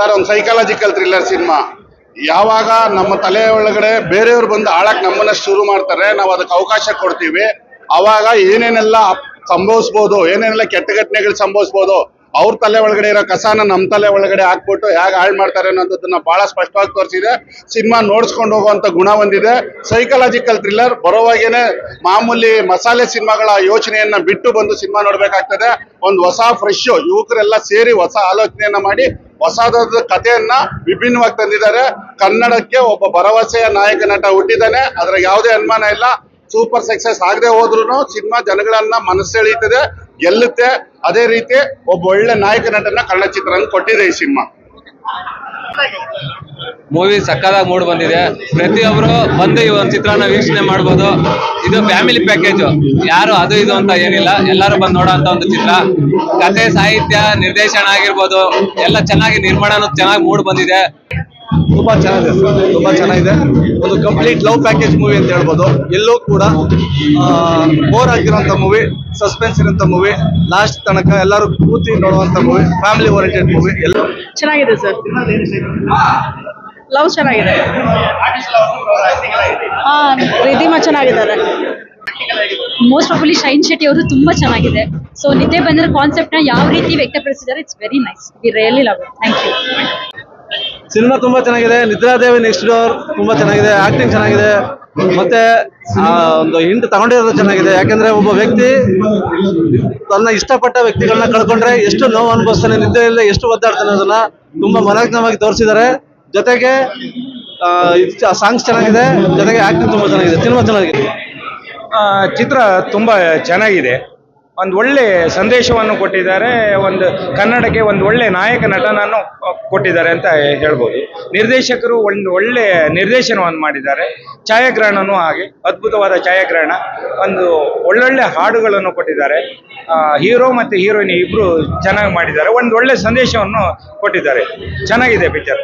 Sir, ಒಂದು psychological thriller cinema ಯಾವಾಗ ನಮ್ಮ ತಲೆ ಒಳಗಡೆ ಬೇರೆಯವ್ರು ಬಂದು ಆಳಕ್ಕೆ ನಮ್ಮನ್ನ ಶುರು ಮಾಡ್ತಾರೆ, ನಾವು ಅದಕ್ಕೆ ಅವಕಾಶ ಕೊಡ್ತೀವಿ. ಅವಾಗ ಏನೇನೆಲ್ಲ ಸಂಭವಿಸ್ಬೋದು, ಏನೇನೆಲ್ಲ ಕೆಟ್ಟ ಘಟನೆಗಳು ಸಂಭವಿಸ್ಬೋದು, ಅವ್ರ ತಲೆ ಒಳಗಡೆ ಇರೋ ಕಸಾನ ನಮ್ಮ ತಲೆ ಒಳಗಡೆ ಹಾಕ್ಬಿಟ್ಟು ಹೇಗೆ ಹಾಳು ಮಾಡ್ತಾರೆ ಅನ್ನೋದನ್ನ ಬಹಳ ಸ್ಪಷ್ಟವಾಗಿ ತೋರಿಸಿದೆ. ಸಿನಿಮಾ ನೋಡ್ಸ್ಕೊಂಡು ಹೋಗುವಂತ ಗುಣ ಹೊಂದಿದೆ ಸೈಕಲಾಜಿಕಲ್ ಥ್ರಿಲ್ಲರ್ ಬರೋವಾಗೇನೆ ಮಾಮೂಲಿ ಮಸಾಲೆ ಸಿನಿಮಾಗಳ ಯೋಚನೆಯನ್ನ ಬಿಟ್ಟು ಬಂದು ಸಿನಿಮಾ ನೋಡ್ಬೇಕಾಗ್ತದೆ. ಒಂದು ಹೊಸ ಫ್ರೆಶ್ ಯುವಕರೆಲ್ಲ ಸೇರಿ ಹೊಸ ಆಲೋಚನೆಯನ್ನ ಮಾಡಿ ಹೊಸದಾದ ಕಥೆಯನ್ನ ವಿಭಿನ್ನವಾಗಿ ತಂದಿದ್ದಾರೆ. ಕನ್ನಡಕ್ಕೆ ಒಬ್ಬ ಭರವಸೆಯ ನಾಯಕ ನಟ ಹುಟ್ಟಿದ್ದಾನೆ. ಅದ್ರ ಯಾವುದೇ ಅನುಮಾನ ಇಲ್ಲ. ಸೂಪರ್ ಸಕ್ಸಸ್ ಆಗದೆ ಹೋದ್ರು ಸಿನಿಮಾ ಜನಗಳನ್ನ ಮನಸ್ಸೆಳೀತದೆ ಗೆಲ್ಲುತ್ತೆ. ಅದೇ ರೀತಿ ಒಬ್ಬ ಒಳ್ಳೆ ನಾಯಕ ನಟನ ಕನ್ನಡ ಚಿತ್ರ ಕೊಟ್ಟಿದೆ ಈ ಸಿನಿಮಾ. ಮೂವಿ ಸಕ್ಕದಾಗಿ ಮೂಡ್ ಬಂದಿದೆ. ಪ್ರತಿಯೊಬ್ರು ಬಂದು ಈ ಒಂದು ಚಿತ್ರನ ವೀಕ್ಷಣೆ ಮಾಡ್ಬೋದು. ಇದು ಫ್ಯಾಮಿಲಿ ಪ್ಯಾಕೇಜ್ ಯಾರು ಅದು ಇದು ಅಂತ ಏನಿಲ್ಲ. ಎಲ್ಲರೂ ಬಂದು ನೋಡೋ ಅಂತ ಒಂದು ಚಿತ್ರ. ಕಥೆ ಸಾಹಿತ್ಯ ನಿರ್ದೇಶನ ಆಗಿರ್ಬೋದು. ಎಲ್ಲ ಚೆನ್ನಾಗಿ ನಿರ್ಮಾಣನೂ ಚೆನ್ನಾಗಿ ಮೂಡ್ ಬಂದಿದೆ. ತುಂಬಾ ಚೆನ್ನಾಗಿದೆ ತುಂಬಾ ಚೆನ್ನಾಗಿದೆ. ಒಂದು ಕಂಪ್ಲೀಟ್ ಲವ್ ಪ್ಯಾಕೇಜ್ ಮೂವಿ ಅಂತ ಹೇಳ್ಬೋದು. ಎಲ್ಲೂ ಕೂಡ ಬೋರ್ ಆಗಿರುವಂತ ಮೂವಿ ಸಸ್ಪೆನ್ಸ್ ಇರುವಂತ ಮೂವಿ ಲಾಸ್ಟ್ ತನಕ ಎಲ್ಲರೂ ಕೂತಿ ನೋಡುವಂತ ಮೂವಿ ಫ್ಯಾಮಿಲಿ ಓರಿಯೆಂಟೆಡ್ ಮೂವಿ ಎಲ್ಲ ಚೆನ್ನಾಗಿದೆ ಸರ್. ಲವ್ ಚೆನ್ನಾಗಿದೆ. ಹಾ ರಿಧಿಮಾ ಚೆನ್ನಾಗಿದ್ದಾರೆ. ಮೋಸ್ಟ್ ಆಫ್ಲಿ ಶೈನ್ ಶೆಟ್ಟಿ ಅವರು ತುಂಬಾ ಚೆನ್ನಾಗಿದೆ. ಸೊ ನಿದ್ದೆ ಬಂದಿರೋ ಕಾನ್ಸೆಪ್ಟ್ನ ಯಾವ ರೀತಿ ವ್ಯಕ್ತಪಡಿಸಿದ್ದಾರೆ it's very nice we really love thank you cinema ತುಂಬಾ ಚೆನ್ನಾಗಿದೆ. ನಿದ್ರಾದೇವಿ ನೆಕ್ಸ್ಟ್ ಡೋರ್ ತುಂಬಾ ಚೆನ್ನಾಗಿದೆ. ಆಕ್ಟಿಂಗ್ ಚೆನ್ನಾಗಿದೆ. ಮತ್ತೆ ಆ, ಒಂದು ಹಿಂಟ್ ತಗೊಂಡಿರೋದು ಚೆನ್ನಾಗಿದೆ. ಯಾಕಂದ್ರೆ ಒಬ್ಬ ವ್ಯಕ್ತಿ ತನ್ನ ಇಷ್ಟಪಟ್ಟ ವ್ಯಕ್ತಿಗಳನ್ನ ಕಳ್ಕೊಂಡ್ರೆ ಎಷ್ಟು ನೋವು ಅನುಭವಿಸ್ತಾನೆ ನಿದ್ದೆ ಇಲ್ಲದೆ ಎಷ್ಟು ಒದ್ದಾಡ್ತಾನೆ ಅದನ್ನ ತುಂಬಾ ಮನೋಜ್ಞವಾಗಿ ತೋರಿಸಿದ್ದಾರೆ. ಜೊತೆಗೆ ಸಾಂಗ್ಸ್ ಚೆನ್ನಾಗಿದೆ, ಜೊತೆಗೆ ಆ್ಯಕ್ಟಿಂಗ್ ತುಂಬ ಚೆನ್ನಾಗಿದೆ ಸಿನಿಮಾ ಚೆನ್ನಾಗಿದೆ. ಚಿತ್ರ ತುಂಬ ಚೆನ್ನಾಗಿದೆ. ಒಂದು ಒಳ್ಳೆ ಸಂದೇಶವನ್ನು ಕೊಟ್ಟಿದ್ದಾರೆ, ಒಂದು ಕನ್ನಡಕ್ಕೆ ಒಂದು ಒಳ್ಳೆ ನಾಯಕ ನಟನನ್ನು ಕೊಟ್ಟಿದ್ದಾರೆ ಅಂತ ಹೇಳ್ಬೋದು. ನಿರ್ದೇಶಕರು ಒಂದು ಒಳ್ಳೆ ನಿರ್ದೇಶನವನ್ನು ಮಾಡಿದ್ದಾರೆ. ಛಾಯಾಗ್ರಹಣನೂ ಹಾಗೆ, ಅದ್ಭುತವಾದ ಛಾಯಾಗ್ರಹಣ, ಒಂದು ಒಳ್ಳೊಳ್ಳೆ ಹಾಡುಗಳನ್ನು ಕೊಟ್ಟಿದ್ದಾರೆ. ಹೀರೋ ಮತ್ತು ಹೀರೋಯಿನ್ ಇಬ್ಬರು ಚೆನ್ನಾಗಿ ಮಾಡಿದ್ದಾರೆ. ಒಂದು ಒಳ್ಳೆ ಸಂದೇಶವನ್ನು ಕೊಟ್ಟಿದ್ದಾರೆ. ಚೆನ್ನಾಗಿದೆ ಪಿಕ್ಚರ್